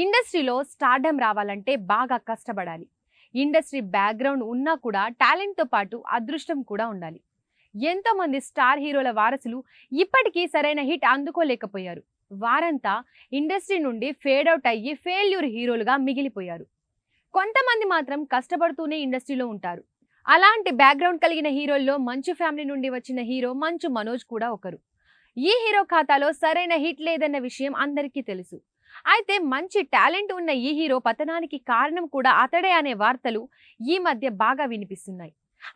ఇండస్ట్రీలో స్టార్డమ్ రావాలంటే బాగా కష్టపడాలి. ఇండస్ట్రీ బ్యాక్గ్రౌండ్ ఉన్నా కూడా టాలెంట్తో పాటు అదృష్టం కూడా ఉండాలి. ఎంతోమంది స్టార్ హీరోల వారసులు ఇప్పటికీ సరైన హిట్ అందుకోలేకపోయారు. వారంతా ఇండస్ట్రీ నుండి ఫేడ్ అవుట్ అయ్యి ఫెయిల్యూర్ హీరోలుగా మిగిలిపోయారు. కొంతమంది మాత్రం కష్టపడుతూనే ఇండస్ట్రీలో ఉంటారు. అలాంటి బ్యాక్గ్రౌండ్ కలిగిన హీరోల్లో మంచు ఫ్యామిలీ నుండి వచ్చిన హీరో మంచు మనోజ్ కూడా ఒకరు. ఈ హీరో ఖాతాలో సరైన హిట్ లేదన్న విషయం అందరికీ తెలుసు. అయితే మంచి టాలెంట్ ఉన్న ఈ హీరో పతనానికి కారణం కూడా అతడే అనే వార్తలు ఈ మధ్య బాగా వినిపిస్తున్నాయి.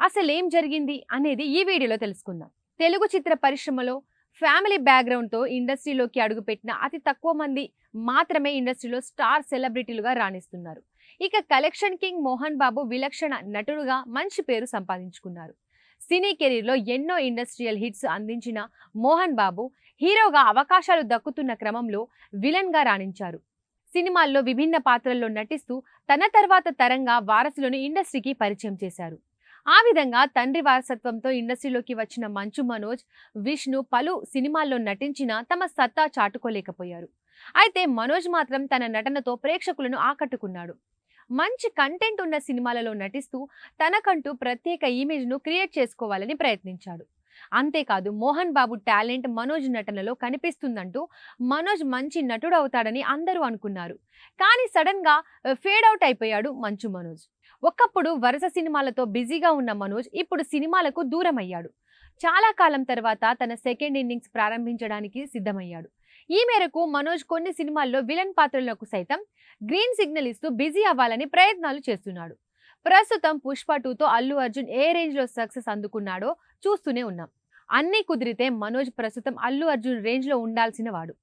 అసలేం జరిగింది అనేది ఈ వీడియోలో తెలుసుకుందాం. తెలుగు చిత్ర పరిశ్రమలో ఫ్యామిలీ బ్యాక్గ్రౌండ్తో ఇండస్ట్రీలోకి అడుగుపెట్టిన అతి తక్కువ మంది మాత్రమే ఇండస్ట్రీలో స్టార్ సెలబ్రిటీలుగా రాణిస్తున్నారు. ఇక కలెక్షన్ కింగ్ మోహన్ బాబు విలక్షణ నటుడుగా మంచి పేరు సంపాదించుకున్నారు. సినీ కెరీర్లో ఎన్నో ఇండస్ట్రియల్ హిట్స్ అందించిన మోహన్ బాబు హీరోగా అవకాశాలు దక్కుతున్న క్రమంలో విలన్గా రాణించారు. సినిమాల్లో విభిన్న పాత్రల్లో నటిస్తూ తన తర్వాత తరంగా వారసులను ఇండస్ట్రీకి పరిచయం చేశారు. ఆ విధంగా తండ్రి వారసత్వంతో ఇండస్ట్రీలోకి వచ్చిన మంచు మనోజ్ విష్ణు పలు సినిమాల్లో నటించినా తమ సత్తా చాటుకోలేకపోయారు. అయితే మనోజ్ మాత్రం తన నటనతో ప్రేక్షకులను ఆకట్టుకున్నాడు. మంచి కంటెంట్ ఉన్న సినిమాలలో నటిస్తూ తనకంటూ ప్రత్యేక ఇమేజ్ను క్రియేట్ చేసుకోవాలని ప్రయత్నించాడు. అంతేకాదు మోహన్ బాబు టాలెంట్ మనోజ్ నటనలో కనిపిస్తుందంటూ మనోజ్ మంచి నటుడు అవుతాడని అందరూ అనుకున్నారు. కానీ సడన్గా ఫేడ్ అవుట్ అయిపోయాడు మంచు మనోజ్. ఒకప్పుడు వరుస సినిమాలతో బిజీగా ఉన్న మనోజ్ ఇప్పుడు సినిమాలకు దూరం అయ్యాడు చాలా కాలం తర్వాత తన సెకండ్ ఇన్నింగ్స్ ప్రారంభించడానికి సిద్ధమయ్యాడు. ఈ మేరకు మనోజ్ కొన్ని సినిమాల్లో విలన్ పాత్రలకు సైతం గ్రీన్ సిగ్నల్ ఇస్తూ బిజీ అవ్వాలని ప్రయత్నాలు చేస్తున్నాడు. ప్రస్తుతం పుష్ప టూతో అల్లు అర్జున్ ఏ రేంజ్లో సక్సెస్ అందుకున్నాడో చూస్తూనే ఉన్నాం. అన్నీ కుదిరితే మనోజ్ ప్రస్తుతం అల్లు అర్జున్ రేంజ్లో ఉండాల్సిన వాడు.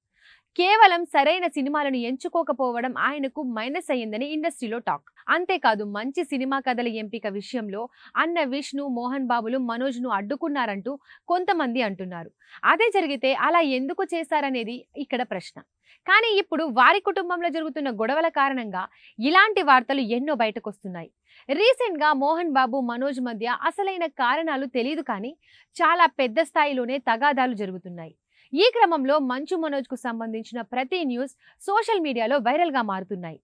కేవలం సరైన సినిమాలను ఎంచుకోకపోవడం ఆయనకు మైనస్ అయ్యిందని ఇండస్ట్రీలో టాక్. అంతేకాదు మంచి సినిమా కథల ఎంపిక విషయంలో అన్న విష్ణు మోహన్ బాబులు మనోజ్ను అడ్డుకున్నారంటూ కొంతమంది అంటున్నారు. అదే జరిగితే అలా ఎందుకు చేశారనేది ఇక్కడ ప్రశ్న. కానీ ఇప్పుడు వారి కుటుంబంలో జరుగుతున్న గొడవల కారణంగా ఇలాంటి వార్తలు ఎన్నో బయటకొస్తున్నాయి. రీసెంట్గా మోహన్ బాబు మనోజ్ మధ్య అసలైన కారణాలు తెలియదు కానీ చాలా పెద్ద స్థాయిలోనే తగాదాలు జరుగుతున్నాయి. ఈ క్రమంలో మంచు మనోజ్కు సంబంధించిన ప్రతి న్యూస్ సోషల్ మీడియాలో వైరల్గా మారుతున్నాయి.